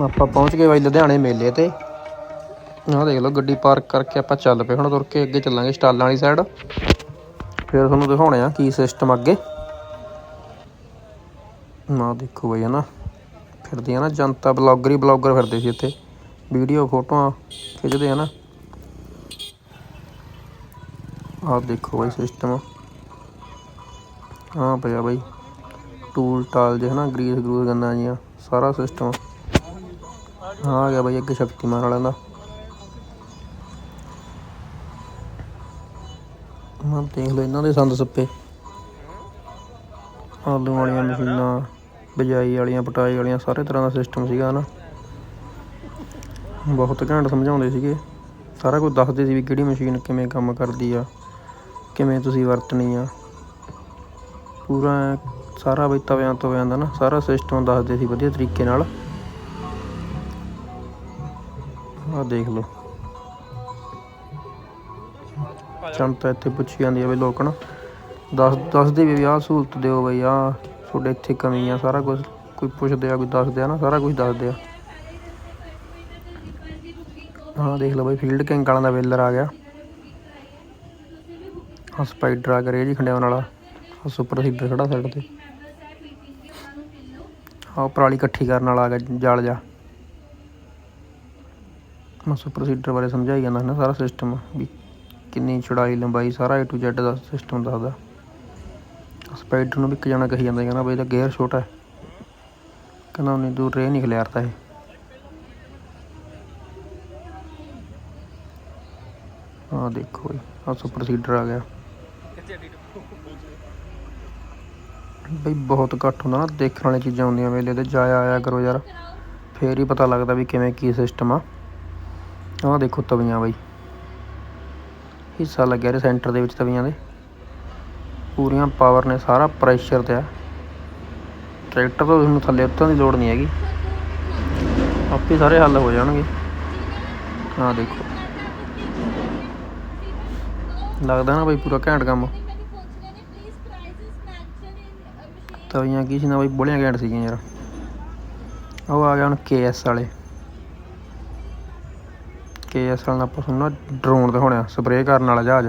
ਆਪਾਂ ਪਹੁੰਚ ਗਏ ਬਾਈ ਲੁਧਿਆਣੇ ਮੇਲੇ ਤੇ। ਆਹ ਦੇਖ ਲਓ ਗੱਡੀ ਪਾਰਕ ਕਰਕੇ ਆਪਾਂ ਚੱਲ ਪਏ ਹੁਣ ਤੁਰ ਕੇ ਅੱਗੇ ਚੱਲਾਂਗੇ ਸਟਾਲਾਂ ਵਾਲੀ ਸਾਈਡ ਫਿਰ ਤੁਹਾਨੂੰ ਦਿਖਾਉਣੇ ਆ ਕੀ ਸਿਸਟਮ ਅੱਗੇ। ਨਾ ਦੇਖੋ ਬਾਈ ਹਨਾ ਆ ਨਾ ਜਨਤਾ ਬਲੌਗਰ ਹੀ ਬਲੌਗਰ ਫਿਰਦੇ ਸੀ ਇੱਥੇ। ਵੀਡੀਓ ਫੋਟੋਆਂ ਖਿੱਚਦੇ ਆ ਨਾ। ਆਹ ਦੇਖੋ ਬਾਈ ਸਿਸਟਮ ਹਾਂ ਪਿਆ ਬਾਈ। ਟੂਲ ਟਾਲ ਜੇ ਹਨਾ ਗਰੀਸ ਗਰੂਸ ਗੰਨਾ ਜੀਆਂ ਸਾਰਾ ਸਿਸਟਮ ਹਾਂ, ਆ ਗਿਆ ਬਾਈ ਅੱਗੇ ਸ਼ਕਤੀਮਾਨ ਵਾਲਿਆਂ ਦਾ। ਹਾਂ ਦੇਖ ਲਓ ਇਹਨਾਂ ਦੇ ਸੰਦ ਸੱਪੇ। ਆਲੂ ਵਾਲੀਆਂ ਮਸ਼ੀਨਾਂ, ਬਜਾਈ ਵਾਲੀਆਂ, ਪਟਾਈ ਵਾਲੀਆਂ, ਸਾਰੇ ਤਰ੍ਹਾਂ ਦਾ ਸਿਸਟਮ ਸੀਗਾ ਨਾ। ਬਹੁਤ ਘੈਂਟ ਸਮਝਾਉਂਦੇ ਸੀਗੇ। ਸਾਰਾ ਕੁਝ ਦੱਸਦੇ ਸੀ ਵੀ ਕਿਹੜੀ ਮਸ਼ੀਨ ਕਿਵੇਂ ਕੰਮ ਕਰਦੀ ਆ, ਕਿਵੇਂ ਤੁਸੀਂ ਵਰਤਣੀ ਆ। ਪੂਰਾ ਸਾਰਾ ਬਈ ਤਵਿਆਂ ਤੋਂ ਦਾ ਨਾ, ਸਾਰਾ ਸਿਸਟਮ ਦੱਸਦੇ ਸੀ ਵਧੀਆ ਤਰੀਕੇ ਨਾਲ। ਆਹ ਦੇਖ ਲਓ। ਜਨਤਾ ਇੱਥੇ ਪੁੱਛੀ ਜਾਂਦੀ ਆ ਬਈ ਲੋਕ ਨਾ ਦੱਸ, ਦੱਸਦੇ ਵੀ ਆਹ ਸਹੂਲਤ ਦਿਓ ਬਈ, ਆਹ ਤੁਹਾਡੇ ਇੱਥੇ ਕਮੀ ਆ, ਸਾਰਾ ਕੁਝ ਕੋਈ ਪੁੱਛਦੇ ਆ, ਕੋਈ ਦੱਸਦੇ ਆ ਨਾ, ਸਾਰਾ ਕੁਝ ਦੱਸਦੇ ਆ। ਹਾਂ ਦੇਖ ਲਓ ਬਈ ਫੀਲਡ ਕਿੰਗ ਵਾਲਾਂ ਦਾ ਵੇਲਰ ਆ ਗਿਆ। ਆ ਸਪਾਈਡਰ ਆ ਗਿਆ ਜੀ ਖੰਡਿਆਉਣ ਵਾਲਾ। ਆ ਸੁਪਰ ਸੀਡਰ ਖੜਾ ਸਾਈਡ ਤੇ। ਆ ਪਰਾਲੀ ਇਕੱਠੀ ਕਰਨ ਵਾਲਾ ਆ ਗਿਆ ਜਾਲ ਜਾ ਮੈਂ ਸੁਪਰ ਬਾਰੇ ਸਮਝਾਈ ਜਾਂਦਾ ਹੈ ਨਾ ਸਾਰਾ ਸਿਸਟਮ ਵੀ ਕਿੰਨੀ ਚੜਾਈ, ਲੰਬਾਈ ਸਾਰਾ A to Z ਦਾ ਸਿਸਟਮ ਦੱਸਦਾ। ਸਪਾਈਡਰ ਨੂੰ ਵੀ ਇੱਕ ਜਣਾ ਕਹੀ ਜਾਂਦਾ, ਕਹਿੰਦਾ ਬਈ ਇਹਦਾ ਗੇਅਰ ਛੋਟਾ ਹੈ। ਕਹਿੰਦਾ ਉਹਨੇ ਦੂਰ ਰੇ ਨਹੀਂ ਖਿਲਾਰਦਾ ਇਹ। ਆ ਦੇਖੋ ਆ ਸੁਪਰ ਸੀਡਰ ਆ ਗਿਆ। ਬਈ ਬਹੁਤ ਘੱਟ ਹੁੰਦਾ ਨਾ, ਦੇਖਣ ਵਾਲੀਆਂ ਚੀਜ਼ਾਂ ਹੁੰਦੀਆਂ ਵੇਲੇ ਤੇ ਜਾਇਆ ਆਇਆ ਕਰੋ ਯਾਰ। ਫੇਰ ਹੀ ਪਤਾ ਲੱਗਦਾ ਵੀ ਕਿਵੇਂ ਕੀ ਸਿਸਟਮ ਆ। ਆਹ ਦੇਖੋ ਤਵੀਆਂ ਬਾਈ। ਹਿੱਸਾ ਲੱਗਿਆ ਰੇ ਸੈਂਟਰ ਦੇ ਵਿੱਚ ਤਵੀਆਂ ਦੇ। ਪੂਰੀਆਂ ਪਾਵਰ ਨੇ, ਸਾਰਾ ਪ੍ਰੈਸ਼ਰ ਤੇ ਆ। ਟਰੈਕਟਰ ਤੋਂ ਤੁਹਾਨੂੰ ਥੱਲੇ ਉਤਰਨ ਦੀ ਲੋੜ ਨਹੀਂ ਹੈਗੀ। ਆਪੇ ਸਾਰੇ ਹੱਲ ਹੋ ਜਾਣਗੇ। ਆਹ ਦੇਖੋ। ਲੱਗਦਾ ਨਾ ਬਾਈ ਪੂਰਾ ਘੈਂਟ ਕੰਮ। ਤਵੀਆਂ ਕੀ ਸੀ ਨਾ ਬਾਈ, ਬੋਲੀਆਂ ਘੈਂਟ ਸੀਗੀਆਂ ਯਾਰ। ਉਹ ਆ ਗਿਆ ਹੁਣ ਕੇਐਸ ਵਾਲੇ। ਕੇਐਸ ਨਾਲ ਆਪਾਂ ਤੁਹਾਨੂੰ ਨਾ ਡਰੋਨ ਦਿਖਾਉਣਾ ਸਪਰੇਅ ਕਰਨ ਵਾਲਾ ਜਹਾਜ਼।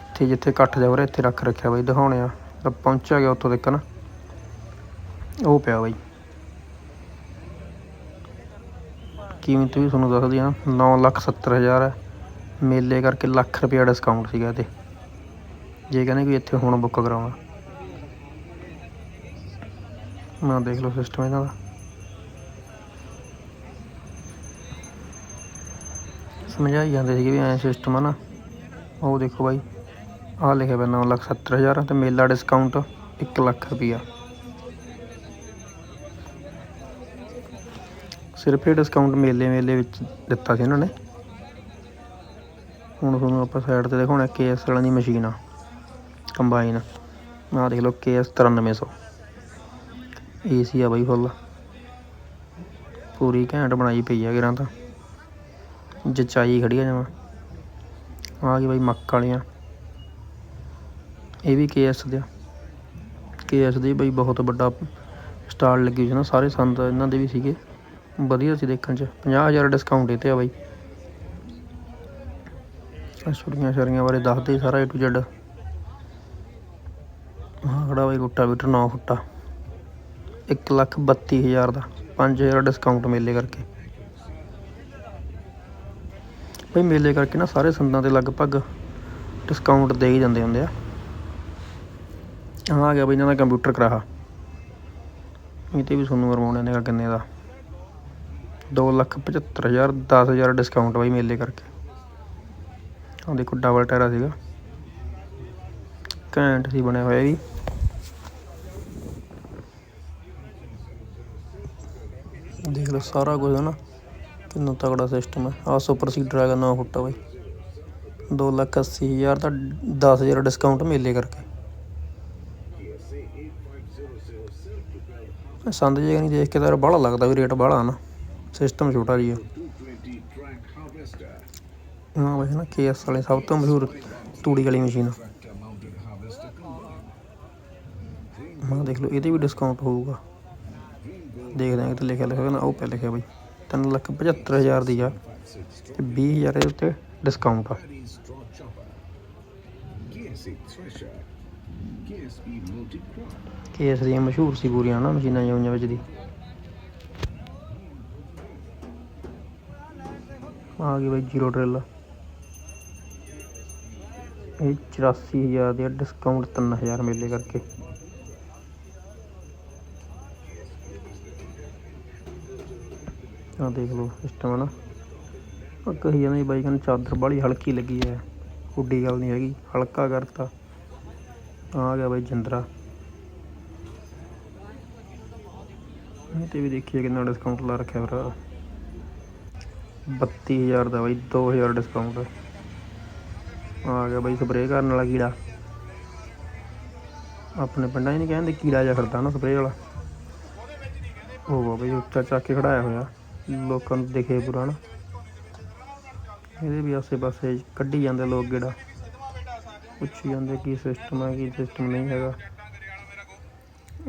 ਇੱਥੇ ਜਿੱਥੇ ਇਕੱਠ ਜਾ ਰਿਹਾ ਇੱਥੇ ਰੱਖ ਰੱਖਿਆ ਬਾਈ, ਦਿਖਾਉਣੇ ਆ। ਤਾਂ ਪਹੁੰਚਿਆ ਗਿਆ ਉੱਥੋਂ ਤੱਕ ਨਾ। ਉਹ ਪਿਆ ਬਾਈ। ਕੀਮਤ ਵੀ ਤੁਹਾਨੂੰ ਦੱਸਦੀ ਆ 9 ਲੱਖ 70 ਹਜ਼ਾਰ ਹੈ ਮੇਲੇ ਕਰਕੇ ਲੱਖ ਰੁਪਇਆ ਡਿਸਕਾਊਂਟ ਸੀਗਾ ਤੇ ਜੇ ਕਹਿੰਦੇ ਕੋਈ ਇੱਥੇ ਹੁਣ ਬੁੱਕ ਕਰਾਉਣਾ ਨਾ ਦੇਖ ਲਓ ਸਿਸਟਮ ਇਹਨਾਂ ਦਾ। ਸਮਝਾਈ ਜਾਂਦੇ ਸੀਗੇ ਵੀ ਐਂ ਸਿਸਟਮ ਆ ਨਾ। ਉਹ ਦੇਖੋ ਬਾਈ, ਆਹ ਲਿਖਿਆ ਪਿਆ 9 ਲੱਖ 70 ਹਜ਼ਾਰ, ਤੇ ਮੇਲਾ ਡਿਸਕਾਊਂਟ 1 ਲੱਖ ਰੁਪਈਆ। ਸਿਰਫ ਇਹ ਡਿਸਕਾਊਂਟ ਮੇਲੇ ਮੇਲੇ ਵਿੱਚ ਦਿੱਤਾ ਸੀ ਇਹਨਾਂ ਨੇ। ਹੁਣ ਤੁਹਾਨੂੰ ਆਪਾਂ ਸਾਈਡ ਤੇ ਦਿਖਾਉਣਾ ਕੇਐਸ ਵਾਲਿਆਂ ਦੀ ਮਸ਼ੀਨ ਆ ਕੰਬਾਈਨ ਆਹ ਦੇਖ ਲਓ ਕੇਐਸ 9300 ਏਸੀ ਆ ਬਾਈ ਫੁੱਲ ਪੂਰੀ ਘੈਂਟ ਬਣਾਈ ਪਈ ਆ ਗਿਰਾਂ ਤਾਂ। ਜਚਾਈ ਖੜੀ ਆ ਜਮਾ ਆ ਗਈ ਬਾਈ ਮੱਕ ਵਾਲੀਆਂ। ਇਹ ਵੀ ਕੇਐਸ ਦੇ ਕੇਐਸ ਦੇ ਬਾਈ ਬਹੁਤ ਵੱਡਾ ਸਟਾਲ ਲੱਗੀ ਹੋਈ ਸੀ ਨਾ, ਸਾਰੇ ਸੰਦ ਇਹਨਾਂ ਦੇ ਵੀ ਸੀਗੇ। ਵਧੀਆ ਸੀ ਦੇਖਣ ਚ। 50000 ਡਿਸਕਾਊਂਟ ਇਹ ਤੇ ਆ ਬਾਈ। ਆਹ ਛੁਰੀਆਂ ਛਰੀਆਂ ਬਾਰੇ ਦੱਸਦੇ ਸਾਰਾ A to Z ਹਾਂ ਖੜਾ ਬਾਈ ਗੁੱਟਾ ਬੀਟਰ 9 ਫੁੱਟਾ। 1 ਲੱਖ 32 ਹਜ਼ਾਰ ਦਾ। 5000 ਡਿਸਕਾਊਂਟ ਮੇਲੇ ਕਰਕੇ। ਬਈ ਮੇਲੇ ਕਰਕੇ ਨਾ ਸਾਰੇ ਸੰਦਾਂ ਦੇ ਲਗਭਗ ਡਿਸਕਾਊਂਟ ਦੇ ਹੀ ਜਾਂਦੇ ਹੁੰਦੇ ਆ। ਆ ਗਿਆ ਬਈ ਇਹਨਾਂ ਦਾ ਕੰਪਿਊਟਰ ਕਰਾਹਾ। ਇਹ ਤੇ ਵੀ ਤੁਹਾਨੂੰ ਮਰਵਾਉਣੇ ਨੇ ਕਿੰਨੇ ਦਾ? 2 ਲੱਖ 75 ਹਜ਼ਾਰ 10000 ਡਿਸਕਾਊਂਟ ਬਈ ਮੇਲੇ ਕਰਕੇ। ਆਹ ਦੇਖੋ ਡਬਲ ਟਾਇਰਾ ਸੀਗਾ। ਘੈਂਟ ਸੀ ਬਣਿਆ ਹੋਇਆ ਵੀ ਦੇਖ ਲਓ ਸਾਰਾ ਕੁਝ ਹੈ ਨਾ। ਕਿੰਨਾ ਤਗੜਾ ਸਿਸਟਮ ਹੈ। ਆ ਸੁਪਰ ਸੀਡਰ ਹੈਗਾ 9 ਫੁੱਟਾ ਬਾਈ। 2 ਲੱਖ 80 ਹਜ਼ਾਰ ਦਾ 10000 ਡਿਸਕਾਊਂਟ ਮੇਲੇ ਕਰਕੇ। ਇਹ ਸੰਦ ਜੇ ਨਹੀਂ ਦੇਖ ਕੇ ਤਾਂ ਬਾਹਲਾ ਲੱਗਦਾ ਵੀ ਰੇਟ ਬਾਹਲਾ ਨਾ। ਸਿਸਟਮ ਛੋਟਾ ਜਿਹਾ। ਆ ਹਾਂ ਬਾਈ, ਨਾ ਕੇਐਸ ਵਾਲੇ ਸਭ ਤੋਂ ਮਸ਼ਹੂਰ ਤੂੜੀ ਵਾਲੀ ਮਸ਼ੀਨ ਹਾਂ ਦੇਖ ਲਓ, ਇਹਦੇ ਵੀ ਡਿਸਕਾਊਂਟ ਹੋਊਗਾ। ਦੇਖਦੇ ਆਂ ਕਿਤੇ ਲਿਖਿਆ ਲਿਖਿਆ ਨਾ, ਉਹ ਪੈ ਲਿਖਿਆ ਬਾਈ। ਤਿੰਨ ਲੱਖ 75000 ਦੀ ਆ ਤੇ 20000 ਦੇ ਉੱਤੇ ਡਿਸਕਾਊਂਟ ਆ। Chinese ਕੇਸ ਦੀਆਂ ਮਸ਼ਹੂਰ ਸੀ ਪੂਰੀਆਂ ਨਾ ਮਸ਼ੀਨਾਂ ਜਿਹੀਆਂ ਵਿੱਚ ਦੀ। ਆ ਗਈ ਬਈ ਜ਼ੀਰੋ ਡਰਿਲ ਇਹ 84000 ਦੇ ਡਿਸਕਾਊਂਟ 3000 ਮੇਲੇ ਕਰਕੇ। ਆ ਦੇਖ ਲਓ ਸਿਸਟਮ ਹੈ ਨਾ। ਆ ਕਹੀ ਜਾਂਦੇ ਬਾਈ ਕਹਿੰਦੇ ਚਾਦਰ ਬਾਲੀ ਹਲਕੀ ਲੱਗੀ ਹੈ। ਉੱਡੀ ਗੱਲ ਨਹੀਂ ਹੈਗੀ, ਹਲਕਾ ਕਰਤਾ। ਆ ਗਿਆ ਬਾਈ ਜਿੰਦਰਾ। ਇਹ ਤੇ ਵੀ ਦੇਖੀਏ ਕਿੰਨਾ ਡਿਸਕਾਊਂਟ ਲਾ ਰੱਖਿਆ ਭਰਾ। 32000 ਦਾ ਬਾਈ 2000 ਡਿਸਕਾਊਂਟ ਆ ਗਿਆ ਬਾਈ ਸਪਰੇਅ ਕਰਨ ਵਾਲਾ ਕੀੜਾ। ਆਪਣੇ ਪਿੰਡਾਂ 'ਚ ਨਹੀਂ ਕਹਿੰਦੇ ਕੀੜਾ ਜਿਹਾ ਫਿਰਦਾ ਨਾ ਸਪਰੇਅ ਵਾਲਾ। ਉਹ ਵਾ ਬਈ ਉੱਚਾ ਚੱਕ ਕੇ ਖੜਾਇਆ ਹੋਇਆ। ਲੋਕਾਂ ਨੂੰ ਦਿਖੇ ਪੂਰਾ ਨਾ ਇਹਦੇ ਵੀ ਆਸੇ ਪਾਸੇ ਕੱਢੀ ਜਾਂਦੇ ਲੋਕ ਗੇੜਾ। ਪੁੱਛੀ ਜਾਂਦੇ ਕੀ ਸਿਸਟਮ ਹੈ ਕੀ ਸਿਸਟਮ ਨਹੀਂ ਹੈਗਾ।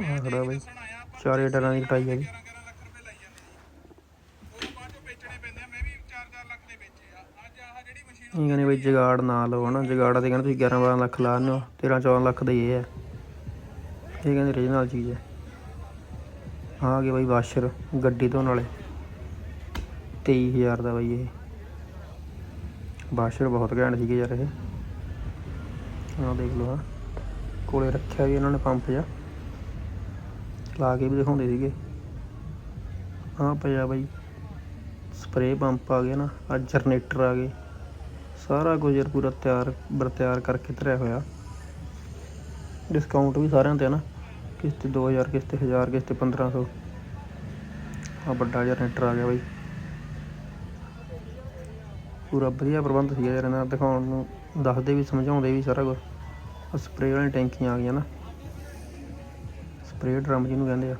ਆ ਬਈ, ਚਾਰੇ ਟਰਾਂ ਦੀ ਕਟਾਈ ਹੈਗੀ। ਇਹ ਕਹਿੰਦੇ ਬਈ ਜਗਾੜ ਨਾ ਲਓ ਹਨਾ, ਜਗਾੜਾ ਤੇ ਕਹਿੰਦੇ ਤੁਸੀਂ 11 12 ਲੱਖ ਲਾ ਹੋ 13 14 ਲੱਖ ਦਾ ਇਹ ਹੈ। ਇਹ ਕਹਿੰਦੇ ਰੀਜਨਲ ਚੀਜ਼ ਹੈ। ਆ ਗਏ ਬਈ ਵਾਸ਼ਰ ਗੱਡੀ ਧੋਣ ਵਾਲੇ। 23000 ਦਾ ਬਾਈ ਇਹ। ਵਾਸ਼ਰ ਬਹੁਤ ਘੈਂਟ ਸੀਗੇ ਯਾਰ ਇਹ। ਆਹ ਦੇਖ ਲਓ ਆ ਕੋਲੇ ਰੱਖਿਆ ਵੀ ਇਹਨਾਂ ਨੇ ਪੰਪ ਜਿਹਾ। ਲਾ ਕੇ ਵੀ ਦਿਖਾਉਂਦੇ ਸੀਗੇ। ਆਹ ਪਿਆ ਬਾਈ। ਸਪਰੇਅ ਪੰਪ ਆ ਗਿਆ ਨਾ। ਆ ਜਨਰੇਟਰ ਆ ਗਏ। ਸਾਰਾ ਕੁਝ ਯਾਰ ਪੂਰਾ ਤਿਆਰ, ਬਰ ਤਿਆਰ ਕਰਕੇ ਧਰਿਆ ਹੋਇਆ। ਡਿਸਕਾਊਂਟ ਵੀ ਸਾਰਿਆਂ ਤੇ ਆ ਨਾ। ਕਿਸ ਤੇ 2000 ਕਿਸ ਤੇ 1000 ਕਿਸ ਤੇ 1500 ਆ ਵੱਡਾ ਜਨਰੇਟਰ ਆ ਗਿਆ ਬਾਈ। ਪੂਰਾ ਵਧੀਆ ਪ੍ਰਬੰਧ ਸੀਗਾ ਯਾਰ ਇਹਨਾਂ ਦਾ। ਦਿਖਾਉਣ ਨੂੰ ਦੱਸਦੇ ਵੀ, ਸਮਝਾਉਂਦੇ ਵੀ ਸਾਰਾ ਕੁਝ ਆ ਸਪਰੇਅ ਵਾਲੀਆਂ ਟੈਂਕੀਆਂ ਆ ਗਈਆਂ ਨਾ। ਸਪਰੇਅ ਡਰਮ ਜਿਹਨੂੰ ਕਹਿੰਦੇ ਆ।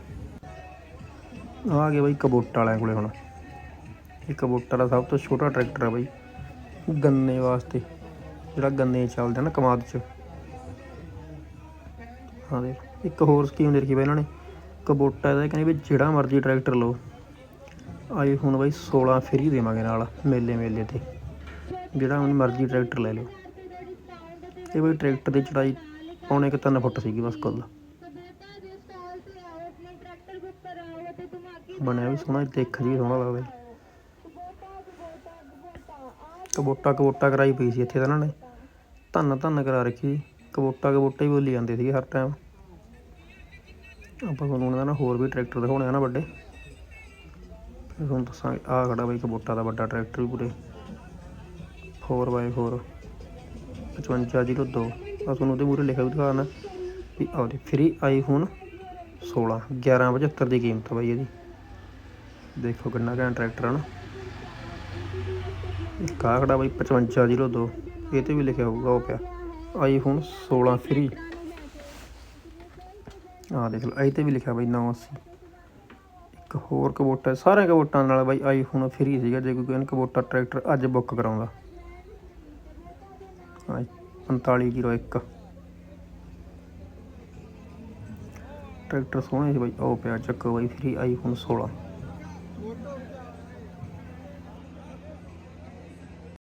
ਆ ਗਿਆ ਬਈ ਕਬੋਟਾ ਵਾਲਿਆਂ ਕੋਲੇ ਹੁਣ। ਇਹ ਕਬੋਟਾ ਦਾ ਸਭ ਤੋਂ ਛੋਟਾ ਟਰੈਕਟਰ ਆ ਬਾਈ। ਗੰਨੇ ਵਾਸਤੇ। ਜਿਹੜਾ ਗੰਨੇ ਚੱਲਦਾ ਨਾ ਕਮਾਦ 'ਚ। ਹਾਂ ਦੇ ਇੱਕ ਹੋਰ ਸਕੀਮ ਦੇ ਰੱਖੀ ਬਈ ਇਹਨਾਂ ਨੇ। ਕਬੋਟਾ ਦਾ ਕਹਿੰਦੇ ਵੀ ਜਿਹੜਾ ਮਰਜ਼ੀ ਟਰੈਕਟਰ ਲਓ। ਆਈ ਹੁਣ ਬਈ 16 ਫਰੀ ਦੇਵਾਂਗੇ ਨਾਲ ਮੇਲੇ ਮੇਲੇ ਤੇ। ਜਿਹੜਾ ਹੁਣ ਮਰਜ਼ੀ ਟਰੈਕਟਰ ਲੈ ਲਓ। ਇਹ ਬਈ ਟਰੈਕਟਰ ਦੀ ਚੜਾਈ ਪੌਣੇ ਕੁ ਤਿੰਨ ਫੁੱਟ ਸੀਗੀ ਬਸ ਕੁੱਲ। ਬਣਿਆ ਵੀ ਸੋਹਣਾ, ਦੇਖ ਜੀ, ਸੋਹਣਾ ਲੱਗਦਾ ਕਬੋਟਾ ਕਬੋਟਾ ਕਰਾਈ ਪਈ ਸੀ ਇੱਥੇ ਤਾਂ ਇਹਨਾਂ ਨੇ। ਧੰਨ ਧੰਨ ਕਰਾ ਰੱਖੀ ਸੀ। ਕਬੋਟਾ ਕਬੋਟਾ ਹੀ ਬੋਲੀ ਜਾਂਦੇ ਸੀ ਹਰ ਟਾਈਮ ਆਪਾਂ ਤੁਹਾਨੂੰ ਉਹਨਾਂ ਦਾ ਹੋਰ ਵੀ ਟਰੈਕਟਰ ਦਿਖਾਉਣੇ ਆ ਨਾ ਵੱਡੇ। ਫਿਰ ਤੁਹਾਨੂੰ ਦੱਸਾਂਗੇ, ਆਹ ਖੜਾ ਬਈ ਕਬੋਟਾ ਦਾ ਵੱਡਾ ਟਰੈਕਟਰ ਵੀ ਪੂਰੇ। 4x4 5502 ਆ ਤੁਹਾਨੂੰ ਉਹਦੇ ਮੂਰੇ ਲਿਖਿਆ ਵੀ ਦਿਖਾਣਾ ਵੀ ਆਉਦੇ ਫ੍ਰੀ ਆਈਫੋਨ 16 1175 ਦੀ ਕੀਮਤ ਬਾਈ ਇਹਦੀ। ਦੇਖੋ ਕਿੰਨਾ ਘੈਂਟ ਟਰੈਕਟਰ ਆ ਨਾ। ਇੱਕ ਆਹ ਖੜਾ ਬਾਈ 5502 ਇਹ ਤੇ ਵੀ ਲਿਖਿਆ ਹੋਊਗਾ, ਉਹ ਪਿਆ। ਆਈਫੋਨ 16 ਫ੍ਰੀ ਆਹ ਦੇਖ ਲਓ, ਇਹ ਤੇ ਵੀ ਲਿਖਿਆ ਬਾਈ 980 ਇੱਕ ਹੋਰ ਕਬੋਟਾ ਸਾਰੇ ਕਬੋਟਾਂ ਨਾਲ ਬਾਈ ਆਈਫੋਨ ਫ੍ਰੀ ਸੀਗਾ, ਜੇ ਕੋਈ ਕਹਿੰਦਾ ਕਬੋਟਾ ਟਰੈਕਟਰ ਅੱਜ ਬੁੱਕ ਕਰਾਉਂਦਾ। 4501 ਟਰੈਕਟਰ ਸੋਹਣੇ ਸੀ ਬਾਈ ਉਹ ਪਿਆ ਚੱਕੋ ਬਾਈ ਫ੍ਰੀ ਆਈਫੋਨ 16